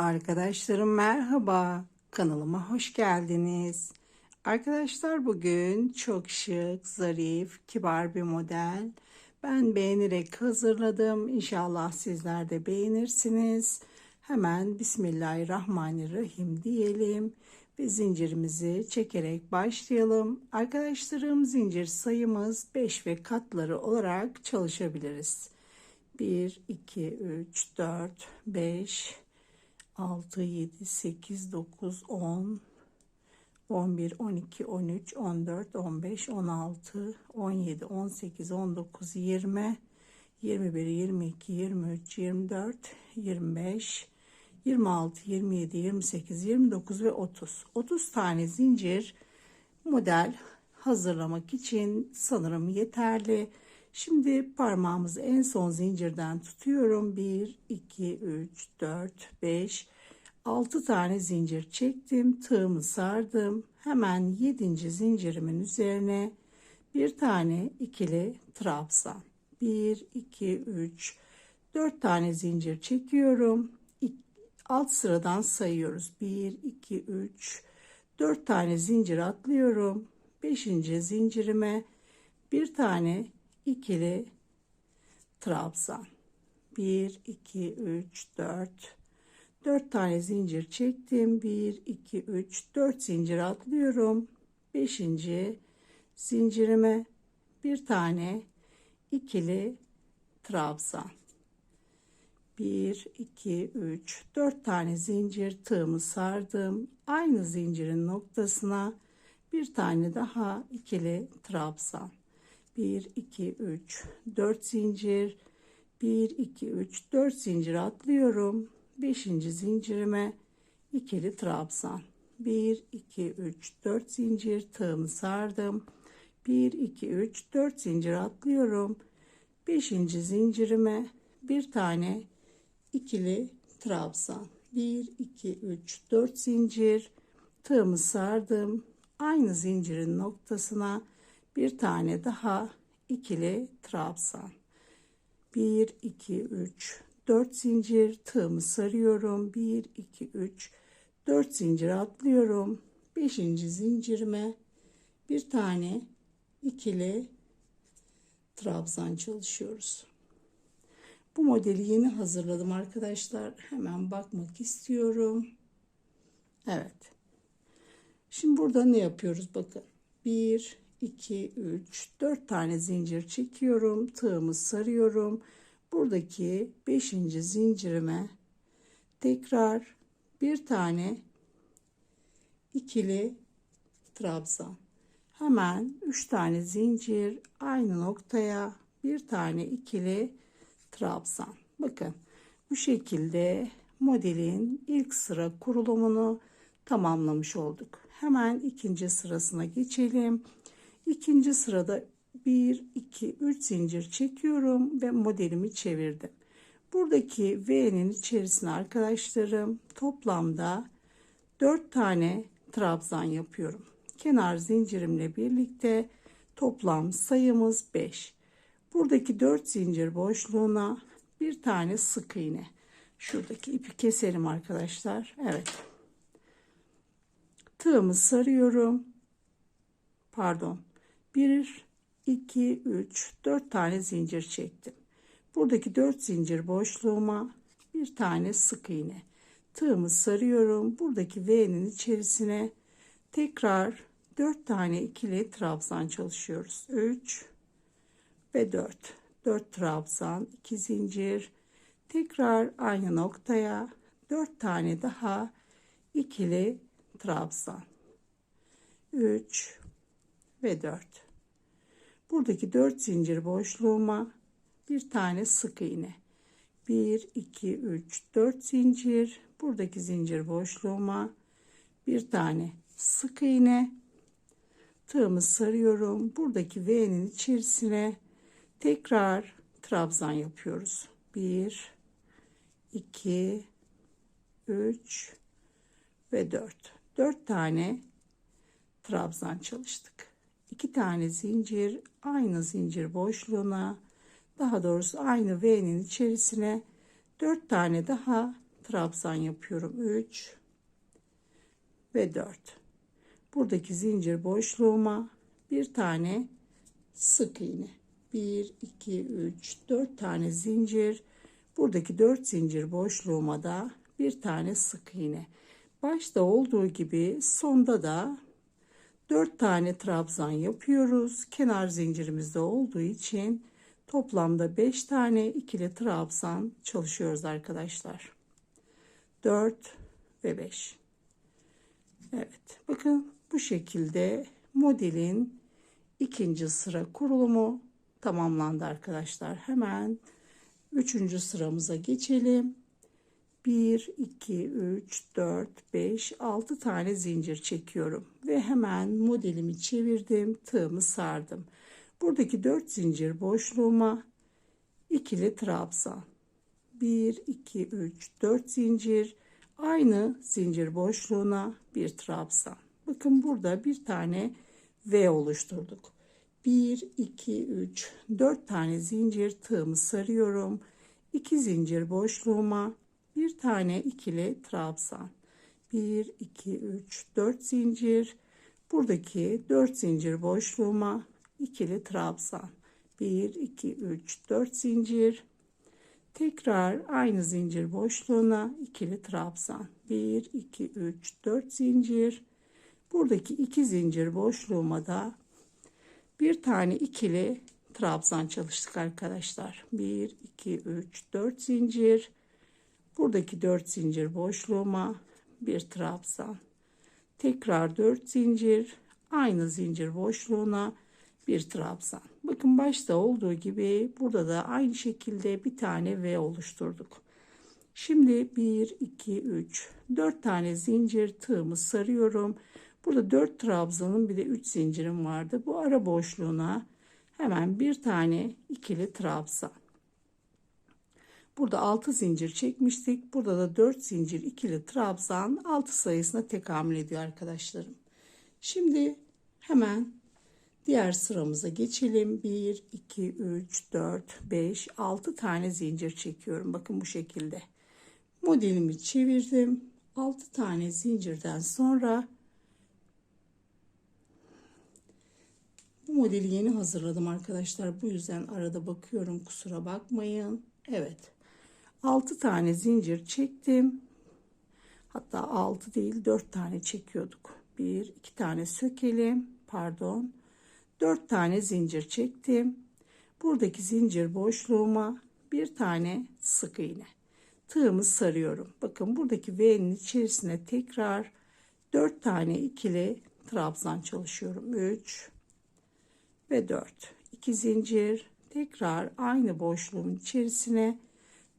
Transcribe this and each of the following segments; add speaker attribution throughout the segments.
Speaker 1: Arkadaşlarım merhaba. Kanalıma hoş geldiniz. Arkadaşlar bugün çok şık, zarif, kibar bir model. Ben beğenerek hazırladım. İnşallah sizler de beğenirsiniz. Hemen Bismillahirrahmanirrahim diyelim ve zincirimizi çekerek başlayalım. Arkadaşlarım zincir sayımız 5 ve katları olarak çalışabiliriz. 1, 2, 3, 4, 5, 6, 7, 8, 9, 10, 11, 12, 13, 14, 15, 16, 17, 18, 19, 20, 21, 22, 23, 24, 25, 26, 27, 28, 29 ve 30. 30 tane zincir model hazırlamak için sanırım yeterli. Şimdi parmağımızı en son zincirden tutuyorum. 1, 2, 3, 4, 5, 6 tane zincir çektim. Tığımı sardım. Hemen 7. zincirimin üzerine bir tane ikili trabzan. 1, 2, 3, 4 tane zincir çekiyorum. Alt sıradan sayıyoruz. 1, 2, 3, 4 tane zincir atlıyorum. 5. zincirime bir tane ikili trabzan. 1, 2, 3, 4, 4 tane zincir çektim. 1, 2, 3, 4 zincir atlıyorum. 5. zincirime bir tane ikili trabzan. 1, 2, 3, 4 tane zincir tığımı sardım. Aynı zincirin noktasına bir tane daha ikili trabzan. 1, 2, 3, 4 zincir. 1, 2, 3, 4 zincir atlıyorum. Beşinci zincirime ikili trabzan 1 2 3 4 zincir tığımı sardım 1 2 3 4 zincir atlıyorum Beşinci zincirime bir tane ikili trabzan 1 2 3 4 zincir tığımı sardım aynı zincirin noktasına bir tane daha ikili trabzan 1 2 3 4 zincir tığımı sarıyorum. 1, 2, 3, 4 zincir atlıyorum. 5. zincirime bir tane ikili trabzan çalışıyoruz. Bu modeli yeni hazırladım arkadaşlar. Hemen bakmak istiyorum. Evet. Şimdi burada ne yapıyoruz? Bakın. 1, 2, 3, 4 tane zincir çekiyorum. Tığımı sarıyorum buradaki beşinci zincirime tekrar bir tane ikili trabzan. Hemen üç tane zincir aynı noktaya bir tane ikili trabzan. Bakın bu şekilde modelin ilk sıra kurulumunu tamamlamış olduk. Hemen ikinci sırasına geçelim. ikinci sırada 1, 2, 3 zincir çekiyorum ve modelimi çevirdim. Buradaki V'nin içerisine arkadaşlarım toplamda 4 tane trabzan yapıyorum. Kenar zincirimle birlikte toplam sayımız 5. Buradaki 4 zincir boşluğuna bir tane sık iğne. Şuradaki ipi keselim arkadaşlar. Evet. Tığımı sarıyorum. Pardon. Bir 2, 3, 4 tane zincir çektim. Buradaki 4 zincir boşluğuma bir tane sık iğne. Tığımı sarıyorum. Buradaki V'nin içerisine tekrar 4 tane ikili trabzan çalışıyoruz. 3 ve 4. 4 trabzan, 2 zincir. Tekrar aynı noktaya 4 tane daha ikili trabzan. 3 ve 4 buradaki 4 zincir boşluğuma bir tane sık iğne 1 2 3 4 zincir buradaki zincir boşluğuma bir tane sık iğne tığımı sarıyorum buradaki V'nin içerisine tekrar trabzan yapıyoruz 1 2 3 ve 4 4 tane trabzan çalıştık 2 tane zincir aynı zincir boşluğuna daha doğrusu aynı V'nin içerisine dört tane daha trabzan yapıyorum 3 ve 4 buradaki zincir boşluğuma bir tane sık iğne 1 2 3 4 tane zincir buradaki 4 zincir boşluğuma da bir tane sık iğne başta olduğu gibi sonda da 4 tane trabzan yapıyoruz. Kenar zincirimizde olduğu için toplamda 5 tane ikili trabzan çalışıyoruz arkadaşlar. 4 ve 5. Evet bakın bu şekilde modelin ikinci sıra kurulumu tamamlandı arkadaşlar. Hemen üçüncü sıramıza geçelim. 1, 2, 3, 4, 5, 6 tane zincir çekiyorum. Ve hemen modelimi çevirdim, tığımı sardım. Buradaki 4 zincir boşluğuma ikili trabzan. 1, 2, 3, 4 zincir. Aynı zincir boşluğuna bir trabzan. Bakın burada bir tane V oluşturduk. 1, 2, 3, 4 tane zincir tığımı sarıyorum. 2 zincir boşluğuma bir tane ikili trabzan 1 2 3 4 zincir buradaki 4 zincir boşluğuma ikili trabzan 1 2 3 4 zincir tekrar aynı zincir boşluğuna ikili trabzan 1 2 3 4 zincir buradaki iki zincir boşluğuma da bir tane ikili trabzan çalıştık arkadaşlar 1 2 3 4 zincir Buradaki 4 zincir boşluğuma bir trabzan. Tekrar 4 zincir aynı zincir boşluğuna bir trabzan. Bakın başta olduğu gibi burada da aynı şekilde bir tane V oluşturduk. Şimdi 1 2 3 4 tane zincir tığımı sarıyorum. Burada 4 trabzanın bir de 3 zincirim vardı. Bu ara boşluğuna hemen bir tane ikili trabzan. Burada 6 zincir çekmiştik. Burada da 4 zincir ikili trabzan 6 sayısına tekamül ediyor arkadaşlarım. Şimdi hemen diğer sıramıza geçelim. 1, 2, 3, 4, 5, 6 tane zincir çekiyorum. Bakın bu şekilde. Modelimi çevirdim. 6 tane zincirden sonra bu modeli yeni hazırladım arkadaşlar. Bu yüzden arada bakıyorum kusura bakmayın. Evet. 6 tane zincir çektim. Hatta 6 değil 4 tane çekiyorduk. 1 2 tane sökelim. Pardon. 4 tane zincir çektim. Buradaki zincir boşluğuma bir tane sık iğne. Tığımı sarıyorum. Bakın buradaki V'nin içerisine tekrar 4 tane ikili trabzan çalışıyorum. 3 ve 4. 2 zincir tekrar aynı boşluğun içerisine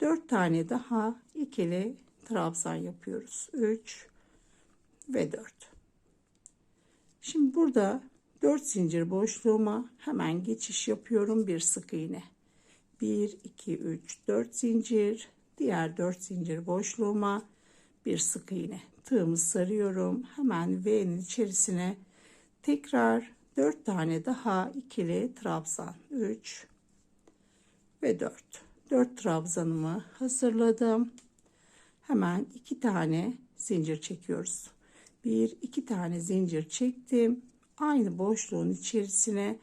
Speaker 1: 4 tane daha ikili trabzan yapıyoruz. 3 ve 4. Şimdi burada 4 zincir boşluğuma hemen geçiş yapıyorum bir sık iğne. 1 2 3 4 zincir, diğer 4 zincir boşluğuma bir sık iğne. Tığımı sarıyorum. Hemen V'nin içerisine tekrar 4 tane daha ikili trabzan. 3 ve 4. 4 trabzanımı hazırladım. Hemen 2 tane zincir çekiyoruz. 1 2 tane zincir çektim. Aynı boşluğun içerisine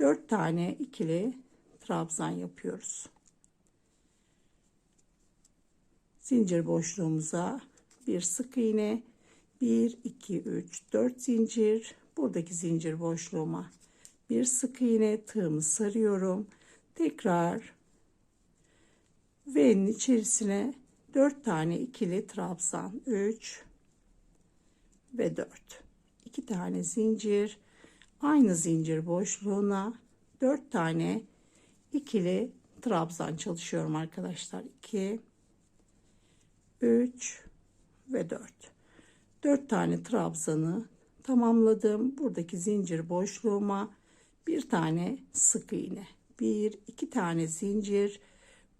Speaker 1: 4 tane ikili trabzan yapıyoruz. Zincir boşluğumuza bir sık iğne 1 2 3 4 zincir buradaki zincir boşluğuma bir sık iğne tığımı sarıyorum. Tekrar V'nin içerisine 4 tane ikili trabzan 3 ve 4 2 tane zincir aynı zincir boşluğuna 4 tane ikili trabzan çalışıyorum arkadaşlar 2 3 ve 4 4 tane trabzanı tamamladım buradaki zincir boşluğuma bir tane sık iğne bir iki tane zincir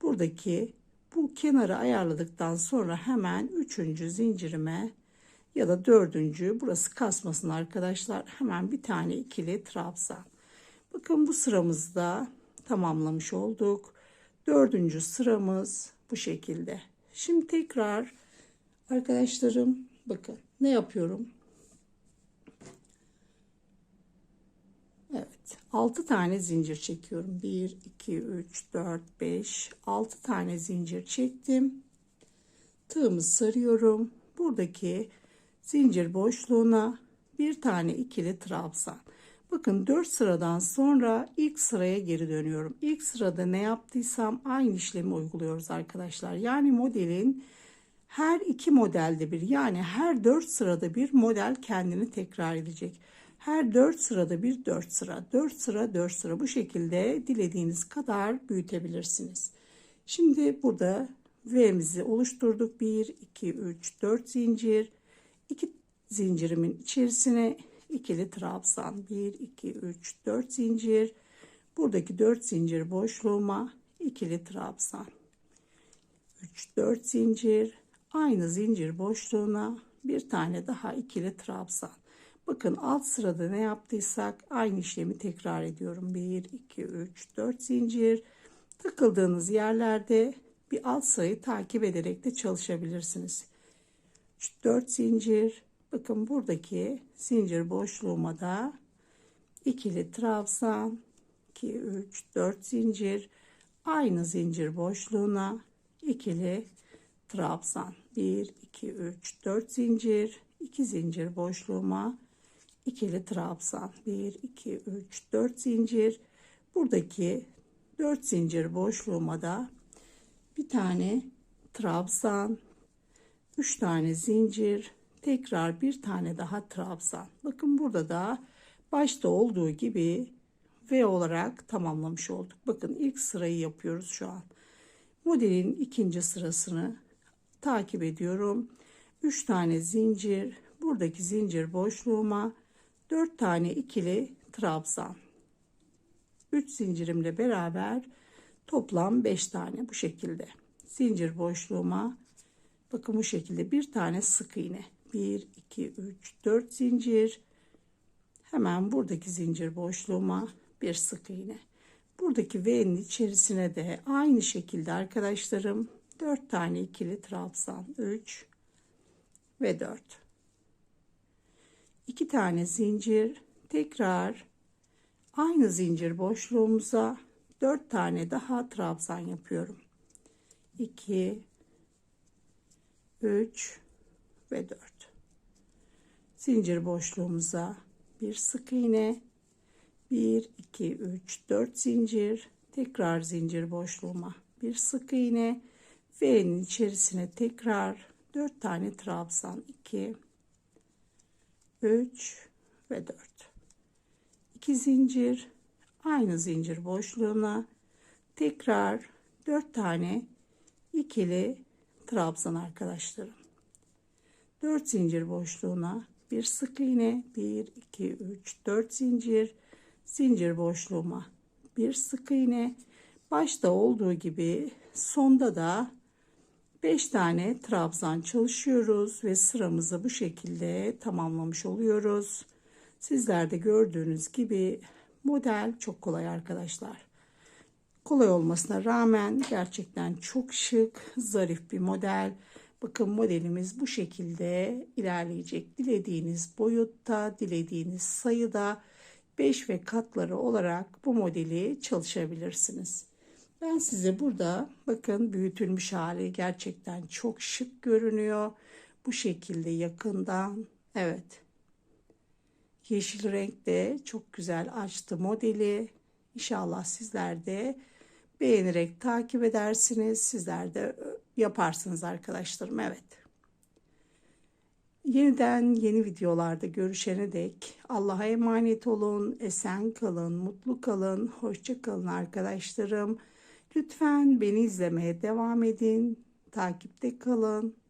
Speaker 1: buradaki bu kenarı ayarladıktan sonra hemen üçüncü zincirime ya da dördüncü burası kasmasın arkadaşlar hemen bir tane ikili trabzan bakın bu sıramızda tamamlamış olduk dördüncü sıramız bu şekilde şimdi tekrar arkadaşlarım bakın ne yapıyorum Evet 6 tane zincir çekiyorum. 1, 2, 3, 4, 5, 6 tane zincir çektim. Tığımı sarıyorum. Buradaki zincir boşluğuna bir tane ikili trabzan. Bakın 4 sıradan sonra ilk sıraya geri dönüyorum. İlk sırada ne yaptıysam aynı işlemi uyguluyoruz arkadaşlar. Yani modelin her iki modelde bir yani her 4 sırada bir model kendini tekrar edecek. Her 4 sırada bir 4 sıra, 4 sıra, 4 sıra bu şekilde dilediğiniz kadar büyütebilirsiniz. Şimdi burada V'mizi oluşturduk. 1, 2, 3, 4 zincir. 2 zincirimin içerisine ikili trabzan. 1, 2, 3, 4 zincir. Buradaki 4 zincir boşluğuma ikili trabzan. 3, 4 zincir. Aynı zincir boşluğuna bir tane daha ikili trabzan. Bakın alt sırada ne yaptıysak aynı işlemi tekrar ediyorum. 1, 2, 3, 4 zincir. Takıldığınız yerlerde bir alt sayı takip ederek de çalışabilirsiniz. 3, 4 zincir. Bakın buradaki zincir boşluğuma da ikili trabzan 2 3 4 zincir aynı zincir boşluğuna ikili trabzan 1 2 3 4 zincir 2 zincir boşluğuma ikili trabzan 1 2 3 4 zincir buradaki 4 zincir boşluğuma da bir tane trabzan 3 tane zincir tekrar bir tane daha trabzan bakın burada da başta olduğu gibi V olarak tamamlamış olduk bakın ilk sırayı yapıyoruz şu an modelin ikinci sırasını takip ediyorum 3 tane zincir buradaki zincir boşluğuma 4 tane ikili trabzan. 3 zincirimle beraber toplam 5 tane bu şekilde. Zincir boşluğuma bakın bu şekilde bir tane sık iğne. 1 2 3 4 zincir. Hemen buradaki zincir boşluğuma bir sık iğne. Buradaki V'nin içerisine de aynı şekilde arkadaşlarım 4 tane ikili trabzan 3 ve 4. 2 tane zincir tekrar aynı zincir boşluğumuza 4 tane daha trabzan yapıyorum 2 3 ve 4 zincir boşluğumuza bir sık iğne 1 2 3 4 zincir tekrar zincir boşluğuma bir sık iğne ve içerisine tekrar 4 tane trabzan 2 3 ve 4 2 zincir aynı zincir boşluğuna tekrar 4 tane ikili trabzan arkadaşlarım 4 zincir boşluğuna bir sık iğne 1 2 3 4 zincir zincir boşluğuma bir sık iğne başta olduğu gibi sonda da 5 tane trabzan çalışıyoruz ve sıramızı bu şekilde tamamlamış oluyoruz. Sizlerde gördüğünüz gibi model çok kolay arkadaşlar. Kolay olmasına rağmen gerçekten çok şık, zarif bir model. Bakın modelimiz bu şekilde ilerleyecek. Dilediğiniz boyutta, dilediğiniz sayıda 5 ve katları olarak bu modeli çalışabilirsiniz. Ben size burada bakın büyütülmüş hali gerçekten çok şık görünüyor. Bu şekilde yakından evet. Yeşil renkte çok güzel açtı modeli. İnşallah sizler de beğenerek takip edersiniz. Sizler de yaparsınız arkadaşlarım. Evet. Yeniden yeni videolarda görüşene dek Allah'a emanet olun, esen kalın, mutlu kalın, hoşça kalın arkadaşlarım. Lütfen beni izlemeye devam edin. Takipte kalın.